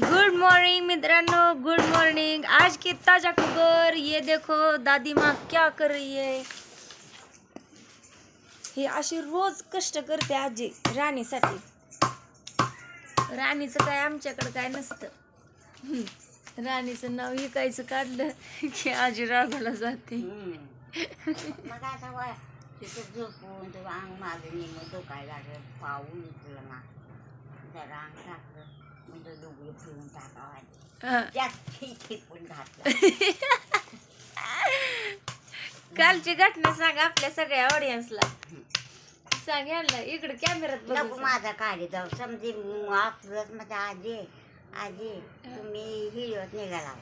Good morning मित्रांनो. Good morning आज की ताजा खबर? ये देखो दादी माँ क्या कर रही है? हे अशी रोज कष्ट करते आजी राणीसाठी. राणीचं काय आमच्याकडं काय नसतं. राणीचं नाव विकायचं काढलं की आजी रागाला जाते. झोपून आता अंग माझं झोपून धोकाय अंग माझं निम डोकायला लागलं. पाऊल फिरून टाकावं घातलं कालची घटना सांग आपल्या सगळ्या ऑडियन्सला सांग यांना इकडे नको बघू माझा काढे जाऊ समजे आपलंच म्हणजे आजी आजी तुम्ही हिरोत निघाला.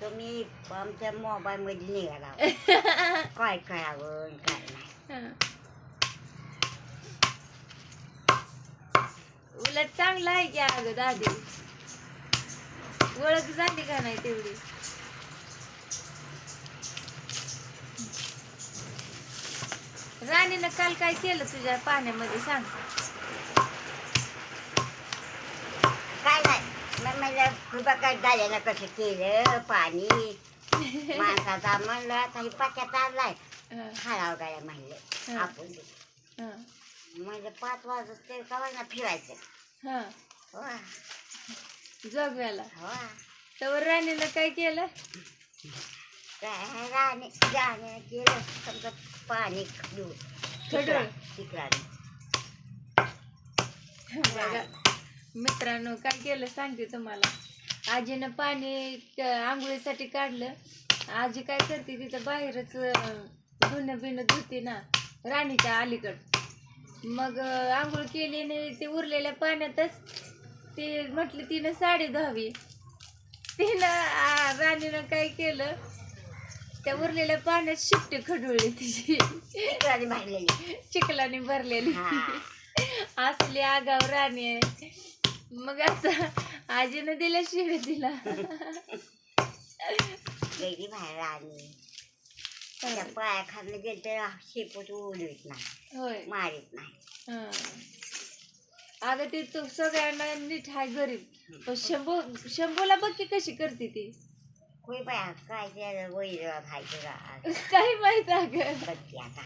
तुम्ही आमच्या मोबाईल मध्ये निघाला. काय आणि काय नाही. उलट चांगलं आहे की अगं दादी? ओळख झाली का नाही तेवढी? राणीनं काल काय केलं तुझ्या पाण्यामध्ये सांग? काय नाही. मग म्हणजे कृपा काय झालेलं कसं केलं पाणी. माणसाचा म्हणलं आता हे पाक्यात आणलाय खालाव गाड्या म्हणले. आपण हा, म्हणजे पाच वाजत ते कवायला फिरायचं. हा. जोगव्याला. हो तर राणीनं काय केलं? काय राणे केलं समजा पाणी खडूळ. बघा मित्रांनो काय केलं सांगते तुम्हाला. आजीनं पाणी आंघोळीसाठी काढलं. आजी काय करते तिथं बाहेरच धुणं बिणं धुते ना राणीच्या अलीकड. मग आंघोळ केली आणि ते उरलेल्या पाण्यातच ते म्हटलं तिनं साडी धुवावी. तिनं राणीनं काय केलं? त्या उरलेल्या पाण्यात शिट्टी खडुळली तिची. तिकडे भरलेली. चिखलाने भरलेली. असली आगाव राणी आहे. मग आता आजीनं दिल्या गेली बाहेर राणी. पाया खाल्लं गेलं तर शेपूट उडवीत नाही होय. मारीत नाही. हं. अगं ते तू सगळ्यांना नीट हाय गरीब. पण शंभू शंभूला बघ की कशी करते ती. कोई बाया काय त्याला वैर खायचं का काही माहीत अगं बघते आता.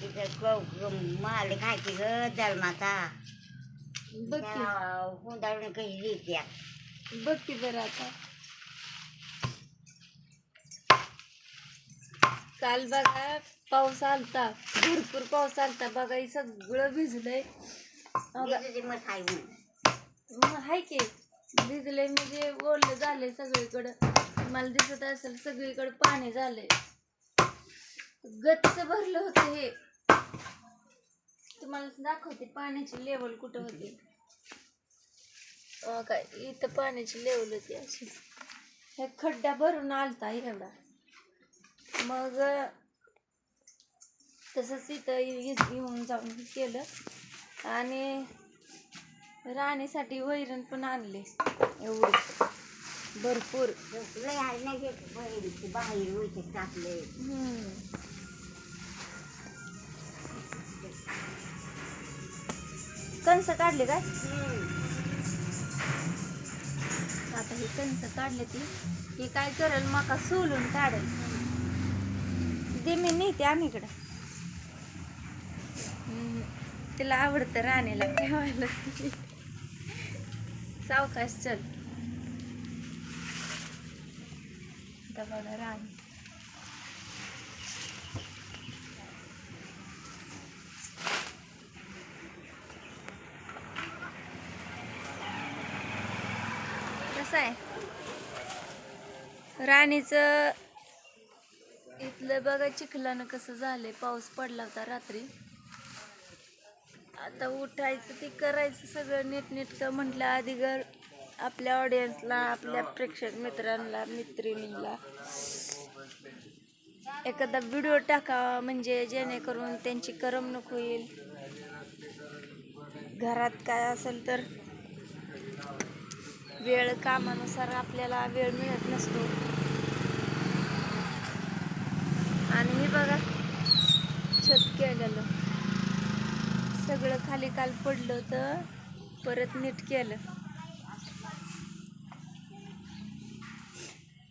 तिथं गौ माल खायची ग जन्माचा. बघ की. हुंदाळून कशी देते बघ की बरं आता. काल बघा पाऊस आलता. भरपूर पाऊस आलता. बघा हे सगळं भिजलंय. हाय की. भिजलंय म्हणजे ओलं झालंय सगळीकडं. मला दिसत असेल सगळीकडं पाणी झालंय. गच्च भरलं होतं हे. तुम्हाला दाखवते पाण्याची लेवल कुठं होती. काय इथं पाण्याची लेवल होती अशी. हे खड्डा भरून आलता एवढा. मग तसंच इथं ये- येऊन जाऊन केलं. आणि राणीसाठी वैरण पण आणले एवढे. भरपूर. बाहेर टाकले. कणसं काढले काय? आता हे कणसं काढले ती. हे काय करेल मका सोलून काढेल. दे मी नेते आम्ही इकडं. तिला आवडतं राणीला ठेवायला. सावकाश चल. बघा राणी. कसं आहे? राणीचं इथलं बघा चिखलानं कसं झालंय. पाऊस पडला होता रात्री. आता उठायचं ते करायचं सगळं नीटनेटकं म्हटलं आधी घर आपल्या ऑडियन्सला आपल्या प्रेक्षक मित्रांना मित्रिणींना. एखादा व्हिडिओ टाकावा म्हणजे जेणेकरून त्यांची करमणूक होईल. घरात काय असेल तर वेळ कामानुसार आपल्याला वेळ मिळत नसतो. आणि हे बघा छत केलेलं. सगळं खाली काल पडलं तर परत नीट केलं.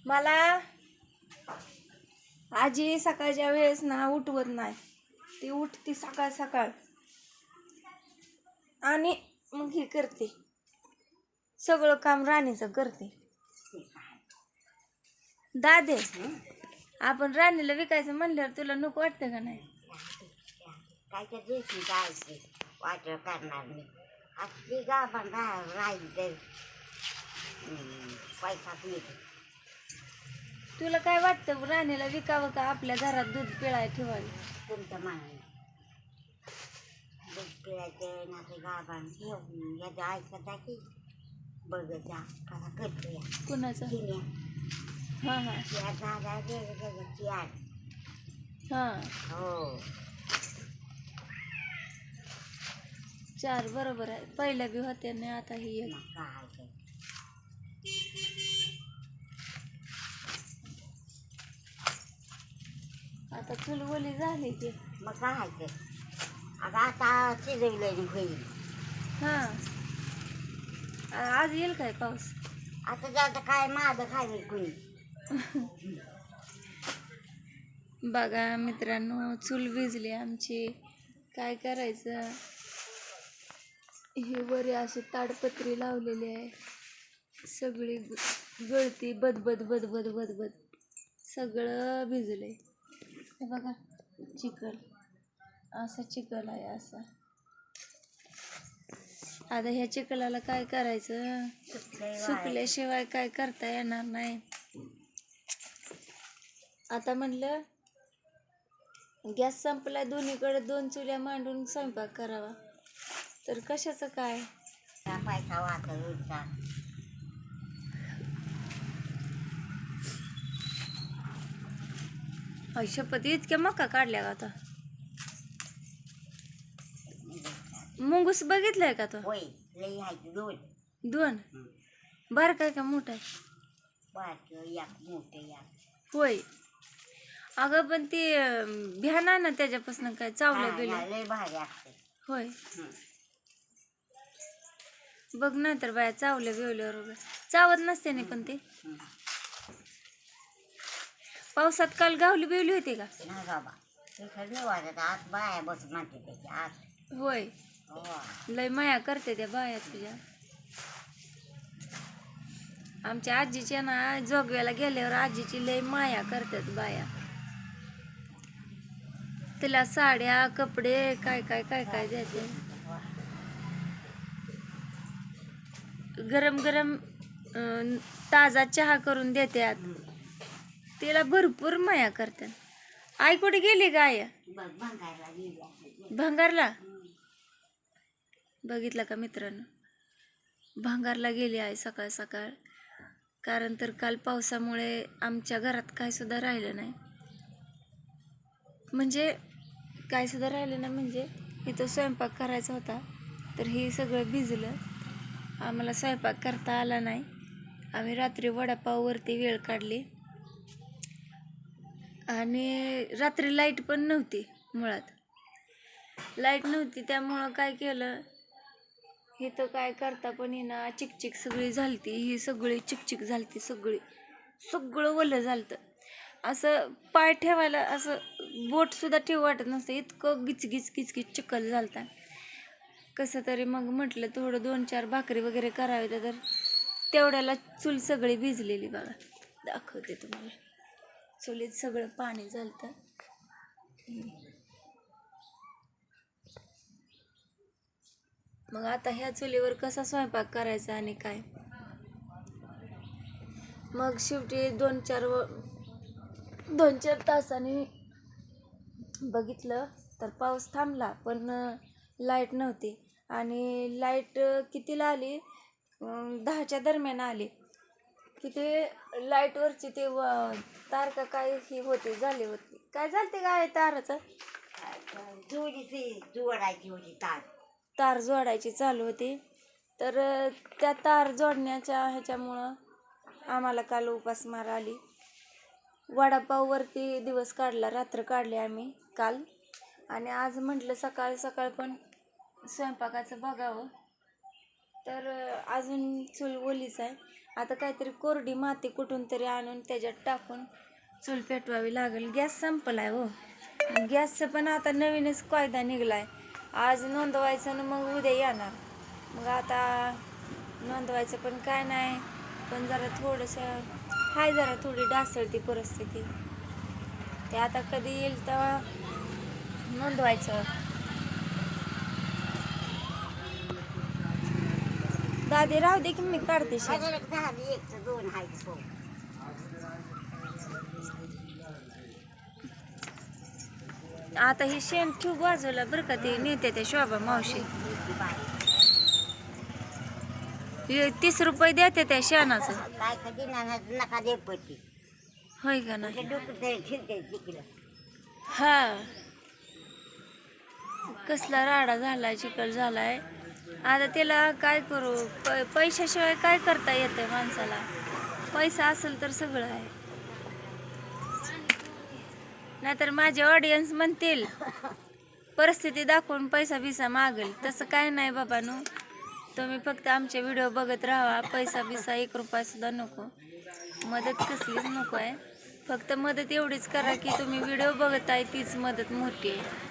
मला आजी सकाळच्या वेळेस ना उठवत नाही. ती उठती सकाळ सकाळ. आणि मग हे करते. सगळं काम राणीचं करते. दादे. आपण राणीला विकायचं म्हणल्यावर तुला नको वाटतं का नाही? काय जायचे वाटलं करणार मी असली गाभण राह राहील तर पैसाच मिळतो तुला काय वाटतं राणीला विकावं का आपल्या घरात दूध पिळाय ठेवायला? तुमच्या मनाने दूध पिळायचं ना ते गाभण घेऊन याचं ऐकता की बघत जा कसा करतो या कुणाचं हां हां. हां. हो. चार बरोबर आहे. पहिल्या बी होत्या नाही आता ही एक. ते? आता चुलवली झाली की मग काय ते? अगं आता शिजवलं होईल हां. आ- आज येईल काय पाऊस? आता जाता काय? माझं खायला कोणी. बघा मित्रांनो चूल भिजली आमची. काय करायचं? हे वरी अशी ताडपत्री लावलेली आहे. सगळी गळती बदबद बदबद बदबद. सगळं भिजलंय. हे बघा चिकल असा चिकल आहे असा. आता ह्या चिखलाला काय करायचं? सुकल्याशिवाय काय करता येणार नाही. आता म्हणलं गॅस संपला दोन्हीकडे दोन चुल्या मांडून स्वयंपाक करावा. तर कशाचं काय? अय शपथ इतक्या मका काढल्या का आता? मुंगूस बघितलाय का तो? होय लई आहे ते दोन. दोन? बार काय का मोठा? आहे बारकं एक मोठं एक. होय. अगं पण ते भ्यान ना त्याच्यापासून काय चावलं भारी असते. होय. बघ ना तर बाया चावल्या बिवल्यावर वगैरे. चावत नसते ना पण ते. पावसात काल गावली बिवली होती का? नाही बाबा आत बाया आत होय. हो. लय माया करते त्या बाया तुझ्या. आमच्या आजीच्या ना जोगव्याला गेल्यावर आजीची लय माया करतात बाया. तिला साड्या कपडे काय काय काय काय द्यायचे? गरम गरम ताजा चहा करून देतात तिला भरपूर माया करतात आई कुठे गेली गाय बघ भांगारला? बघितलं का मित्रांनो? भांगारला गेली आहे सकाळ सकाळ. कारण तर काल पावसामुळे आमच्या घरात काय सुद्धा राहिलं नाही. म्हणजे काय सुद्धा राहिलं ना म्हणजे इथं स्वयंपाक करायचा होता तर हे सगळं भिजलं. आम्हाला स्वयंपाक करता आला नाही. आम्ही रात्री वडापाववरती वेळ काढली. आणि रात्री लाइट पण नव्हती मुळात. लाइट नव्हती त्यामुळं काय केलं? हे तर काय करता पण ना चिकचिक सगळी झालती. ही सगळी चिकचिक झालती सगळी. सगळं ओलं झालतं. असं पाय ठेवायला असं बोटसुद्धा ठेवू वाटत नसतं. इतकं गिचगिच गिचगिच चिखल झालता. कसं तरी मग म्हटलं थोडं दोन चार भाकरी वगैरे करावे तर तेवढ्याला चूल सगळी भिजलेली बघा. दाखवते तुम्हाला. चुलीत सगळं पाणी झालतं. मग आता ह्या चुलीवर कसा स्वयंपाक करायचा आणि काय? मग शेवटी दोन चार व दोन चार तासांनी बघितलं तर पाऊस थांबला पण लाइट नव्हती. आणि लाइट कितीला आली? दहाच्या दरम्यान आली. की ते लाईटवरची ते व तार का काय ही होते झाली होती. काय झालते काय ताराचं? जोडीची जोडायची होती ताट तार जोडायची चालू होती. तर त्या तार जोडण्याच्या ह्याच्यामुळं आम्हाला काल उपासमार आली. वडापाववरती दिवस काढला रात्र काढली आम्ही काल. आणि आज म्हटलं सकाळ सकाळ पण स्वयंपाकाचं बघावं. तर अजून चूल ओलीच आहे. आता काहीतरी कोरडी माती कुठून तरी आणून त्याच्यात टाकून चूल पेटवावी लागेल. गॅस संपला आहे हो. गॅसचं पण आता नवीनच कायदा निघलाय. आज नोंदवायचं आणि मग उद्या येणार. मग आता नोंदवायचं पण काय नाही. पण जरा थोडंसं हाय जरा थोडी डासळती परिस्थिती. ते आता कधी येईल तेव्हा नोंदवायचं. दादी राहू दे की मी काढते तर दोन हो. आता हे शेण ठेव बाजूला बरं का ते नेते ते शोभा मावशी. हे तीस रुपये देते त्या शेणाचं. काय कधी नका दे होय का नाही? डोकं तरी तिकडं हा. कसला राडा झालाय चिकल झालाय. आता त्याला काय करू? प पैशाशिवाय काय करता येते माणसाला? पैसा असेल तर सगळं आहे. नाहीतर माझे ऑडियन्स म्हणतील परिस्थिती दाखवून पैसा बिसा मागेल. तसं काय नाही बाबांनो. तुम्ही फक्त आमचे व्हिडिओ बघत राहा. पैसा बिसा एक रुपयासुद्धा नको. मदत कसलीच नको आहे. फक्त मदत एवढीच करा की तुम्ही व्हिडिओ आहे तीच मदत मोठी आहे.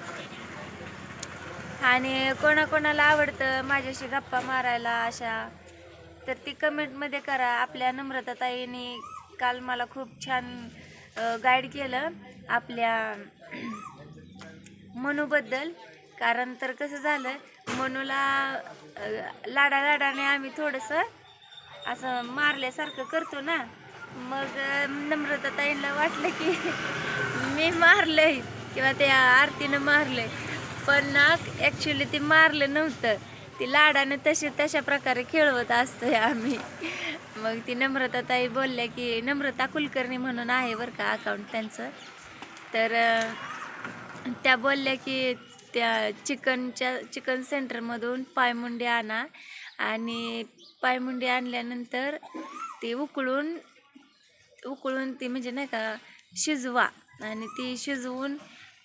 आणि कोणाकोणाला आवडतं माझ्याशी गप्पा मारायला अशा तर ती कमेंटमध्ये करा. आपल्या नम्रताताईनी काल मला खूप छान गाईड केलं आपल्या मनूबद्दल. कारण तर कसं झालं मनूला लाडा लाडाने आम्ही थोडंसं असं मारल्यासारखं करतो ना. मग अ, वाटलं की मी मारलंय किंवा त्या आरतीनं मारलंय. पण ना ॲक्च्युली ते मारलं नव्हतं. ती लाडाने तसे तशा प्रकारे खेळवत असतोय आम्ही. मग ती नम्रताताई बोलल्या की नम्रता कुलकर्णी म्हणून आहे बरं का अकाउंट त्यांचं. तर त्या बोलल्या की त्या चिकनच्या चिकन सेंटरमधून पायमुंडी आणा. आणि पायमुंडी आणल्यानंतर ती उकळून उकळून ती म्हणजे नाही का शिजवा. आणि ती शिजवून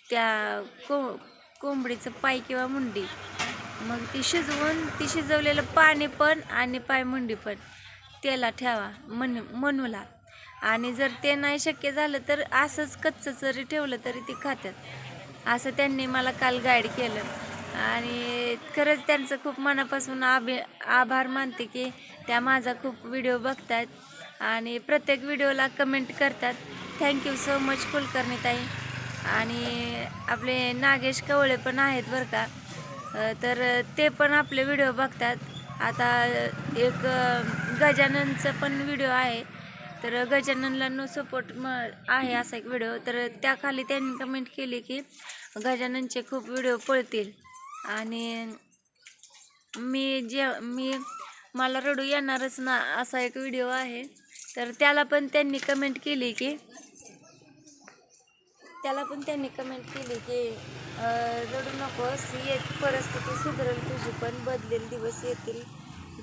त्या को कोंबडीचं पाय किंवा मुंडी. मग ती शिजवून ती शिजवलेलं पाणी पण आणि पायमुंडी पण त्याला ठेवा मन मनूला. आणि जर ते नाही शक्य झालं तर असंच कच्चं जरी ठेवलं तरी ती खातात. असं त्यांनी मला काल गाईड केलं. आणि खरंच त्यांचं खूप मनापासून आभि आभार मानते की त्या माझा खूप व्हिडिओ बघतात आणि प्रत्येक व्हिडिओला कमेंट करतात. थँक्यू सो मच कुलकर्णी ताई आणि आपले नागेश कवळे पण आहेत बरं का. तर ते पण आपले व्हिडिओ बघतात. आता एक गजाननचं पण व्हिडिओ आहे. तर गजाननला नो सपोर्ट म आहे असा एक व्हिडिओ तर त्याखाली त्यांनी कमेंट केली की गजाननचे खूप व्हिडिओ पळतील. आणि मी जे मी मला रडू येणारच ना असा एक व्हिडिओ आहे. तर त्याला पण त्यांनी कमेंट केली की त्याला पण त्यांनी कमेंट केली की रडू नकोस येत परिस्थिती सुधरेल तुझी पण बदलेल दिवस येतील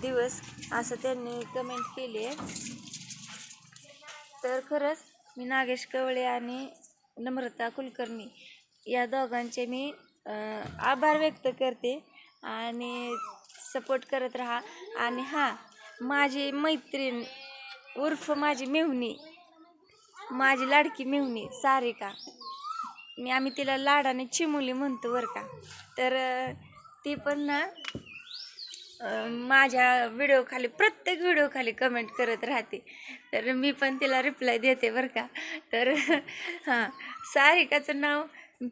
दिवस असं त्यांनी कमेंट केली आहे. तर खरंच मी नागेश कवळे आणि नम्रता कुलकर्णी या दोघांचे मी आभार व्यक्त करते आणि सपोर्ट करत राहा. आणि हां माझी मैत्रीण उर्फ माझी मेहुणी माझी लाडकी मेहुणी सारिका. मी आम्ही तिला लाडाने चिमुली म्हणतो बरं का. तर ती पण ना माझ्या व्हिडिओ खाली प्रत्येक व्हिडिओ खाली कमेंट करत राहते. तर मी पण तिला रिप्लाय देते बरं का. तर हां सारिकाचं नाव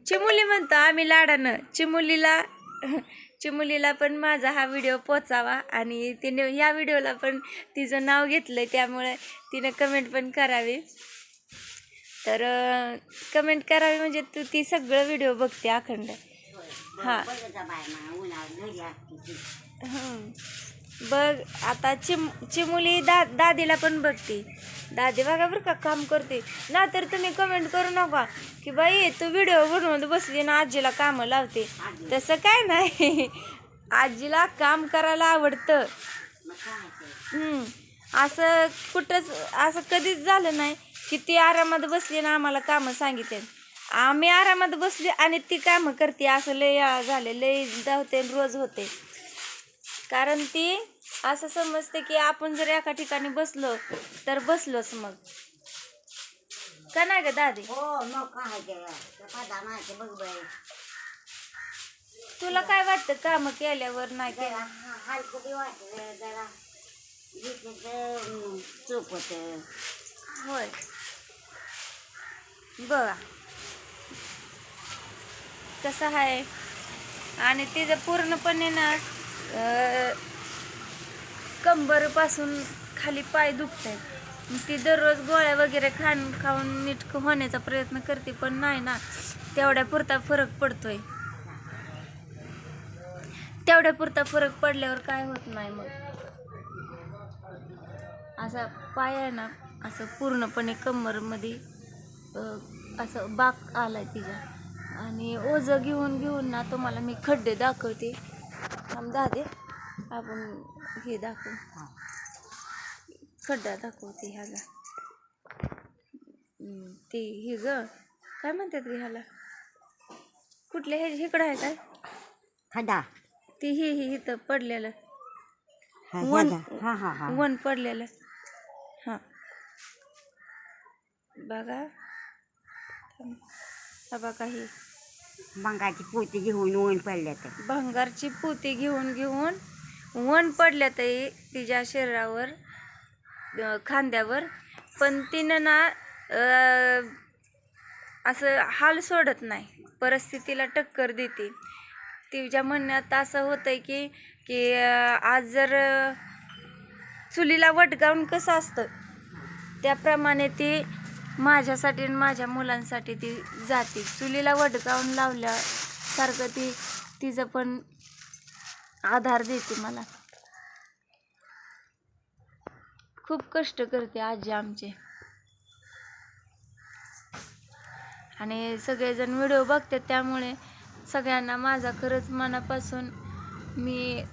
चिमुली म्हणतो आम्ही लाडानं. चिमुलीला चिमुलीला पण माझा हा व्हिडिओ पोचावा आणि तिने या व्हिडिओला पण तिचं नाव घेतलं त्यामुळे तिनं कमेंट पण करावी. तर कमेंट करावी म्हणजे तू ती सगळं व्हिडिओ बघते अखंड. हा. बघ आता चिम चिमुली दा दादीला पण बघते. दादी बघा बरं का काम करते. ना तर तुम्ही कमेंट करू नका की बाई तू व्हिडिओ बनवत बसली ना आजीला कामं लावते. तसं काय नाही. आजीला काम करायला आवडतं. हम्म. असं कुठंच असं कधीच झालं नाही की ती आरामात बसली ना आम्हाला कामं सांगितले. आम्ही आरामात बसली आणि ती कामं करते. असं लय झाले लय धावते रोज होते. कारण ती असं समजते की आपण जर एका ठिकाणी बसलो तर बसलोच मग. का नाही ग दादी? हो तुला काय वाटतं? काम केल्यावर नाही केलं? होय. बघा. कसं आहे? आणि तिचं पूर्णपणे ना कंबरपासून खाली पाय दुखत आहेत ती दररोज गोळ्या वगैरे खाण खाऊन नीटकं होण्याचा प्रयत्न करते पण नाही ना तेवढ्या पुरता फरक पडतोय. तेवढ्या पुरता फरक पडल्यावर काय होत नाही मग? असा पाय आहे ना असं पूर्णपणे कमरमध्ये असं बाक आलाय तिच्या. आणि ओझं घेऊन घेऊन ना तुम्हाला मी खड्डे दाखवते. थांब दादे आपण हे दाखवू. खड्डा दाखवते ह्याला. ते हे ग काय म्हणतात ग ह्याला? कुठले हे इकडं आहे काय? खड्डा. ती ही ही इथं पडलेलं. वन हा हा हा. वन पडलेलं. हां. बघा. हा बघा ही. मंगाची पोती घेऊन ऊन पडल्या तर भंगारची पोती घेऊन घेऊन वन पडल्या तिच्या शरीरावर अं, खांद्यावर. पण तिनं ना अं, असं हाल सोडत नाही. परिस्थितीला टक्कर देते. तिच्या म्हणण्यात असं होतंय की की अं, आज जर अं, चुलीला वटगावून कसं असतं? त्याप्रमाणे ती माझ्यासाठी आणि माझ्या मुलांसाठी ती जाते. चुलीला वडकावून लावल्यासारखं ती तिचं पण आधार देते मला. खूप कष्ट करते आजी आमचे. आणि सगळेजण व्हिडिओ बघतात त्यामुळे सगळ्यांना माझा खरंच मनापासून मी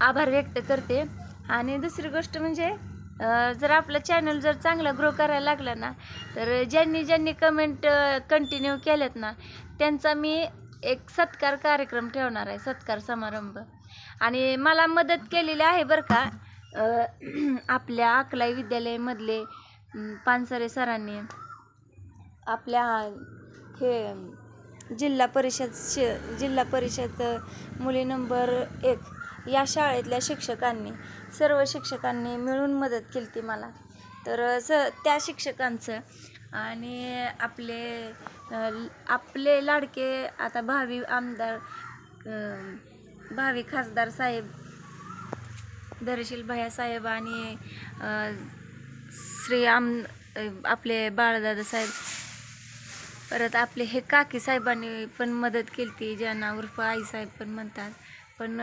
आभार व्यक्त करते. आणि दुसरी गोष्ट म्हणजे जर आपलं चॅनल जर चांगला ग्रो करायला लागला ना तर ज्यांनी ज्यांनी कमेंट कंटिन्यू केल्यात ना त्यांचा मी एक सत्कार कार्यक्रम ठेवणार आहे सत्कार समारंभ. आणि मला मदत केलेली आहे बरं का आपल्या अकलाई विद्यालयामधले पानसरे सरांनी आपल्या हे जिल्हा परिषद श जिल्हा परिषद मुली नंबर एक या शाळेतल्या शिक्षकांनी सर्व शिक्षकांनी मिळून मदत केली ती मला. तर स त्या शिक्षकांचं आणि आपले आपले लाडके आता भावी आमदार भावी खासदार साहेब दरशील भैया साहेब आणि श्री आम आपले बाळदादा साहेब परत आपले हे काकी साहेबांनी पण मदत केली ती ज्यांना उर्फ आई साहेब पण म्हणतात. पण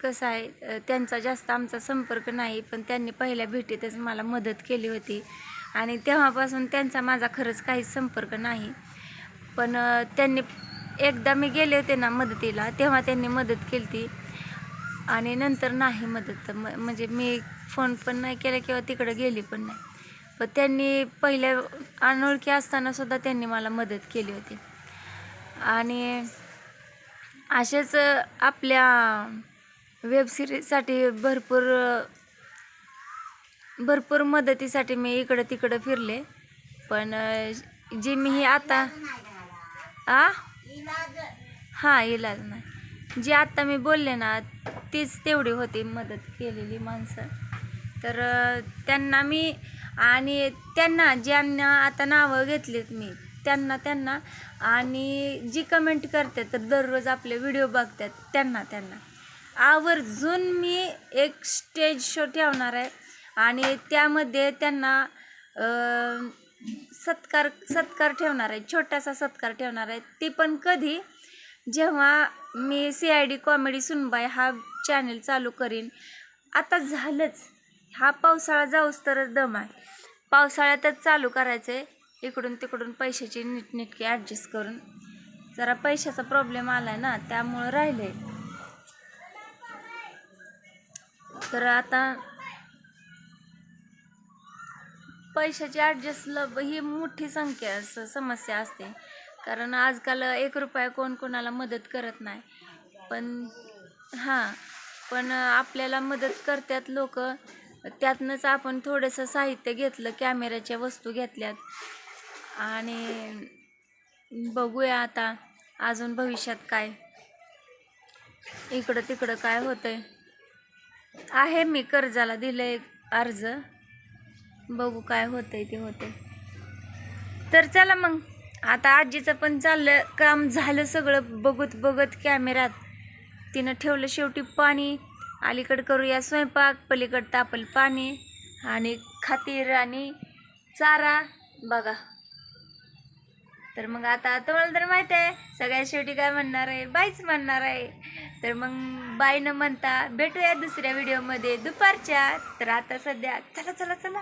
कसं आहे त्यांचा जास्त आमचा संपर्क नाही पण त्यांनी पहिल्या भेटीतच मला मदत केली होती. आणि तेव्हापासून त्यांचा माझा खरंच काहीच संपर्क नाही. पण त्यांनी एकदा मी गेले होते ना मदतीला तेव्हा त्यांनी मदत केली ती आणि नंतर नाही मदत म म्हणजे मी फोन पण नाही केला किंवा तिकडं गेली पण नाही. पण त्यांनी पहिल्या अनोळखी असतानासुद्धा त्यांनी मला मदत केली होती. आणि असेच आपल्या वेबसिरीजसाठी भरपूर भरपूर मदतीसाठी मी इकडं तिकडं फिरले. पण जी मी ही आता आ? हां इलाज नाही. जी आत्ता मी बोलले ना तीच तेवढी होती मदत केलेली माणसं. तर त्यांना मी आणि त्यांना ज्यांना आता नावं घेतलीत मी त्यांना त्यांना. आणि जी कमेंट करतात तर दररोज आपले व्हिडिओ बघतात त्यांना त्यांना. आवर्जून मी एक स्टेज शो ठेवणार आहे. आणि त्यामध्ये त्यांना सत्कार सत्कार ठेवणार आहे. छोटासा सत्कार ठेवणार आहे. ती पण कधी जेव्हा मी सी आय डी कॉमेडी सुनबाई हा चॅनल चालू करीन. आता झालंच. हा पावसाळा जाऊस तरच दम आहे. पावसाळ्यातच चालू करायचं आहे इकडून तिकडून पैशाची नीटनेटकी ॲडजस्ट करून जरा पैशाचा प्रॉब्लेम आला आहे ना त्यामुळं राहिले तर आता पैशाची ॲडजस्ट ही मोठी संख्या समस्या असते. कारण आजकाल एक रुपया कोण कोणाला मदत करत नाही. पण हां पण आपल्याला मदत करतात लोक. त्यातनंच आपण थोडंसं साहित्य घेतलं कॅमेऱ्याच्या वस्तू घेतल्यात. आणि बघूया आता अजून भविष्यात काय इकडं तिकडं काय होतंय. आहे मी कर्जाला दिलंय अर्ज. बघू काय होतंय ते होतंय. तर चला मग आता आजीचं पण चाललं काम झालं सगळं बघत बघत कॅमेऱ्यात. तिनं ठेवलं शेवटी पाणी. अलीकडं करूया स्वयंपाक पलीकडं तापल पाणी आणि खातीर आणि चारा. बघा. तर मग आता तुम्हाला तर माहीत आहे सगळ्यात शेवटी काय म्हणणार आहे? बाईच म्हणणार आहे. तर मग बाईनं न म्हणता भेटूया दुसऱ्या व्हिडिओमध्ये दुपारच्या. तर आता सध्या चला चला चला.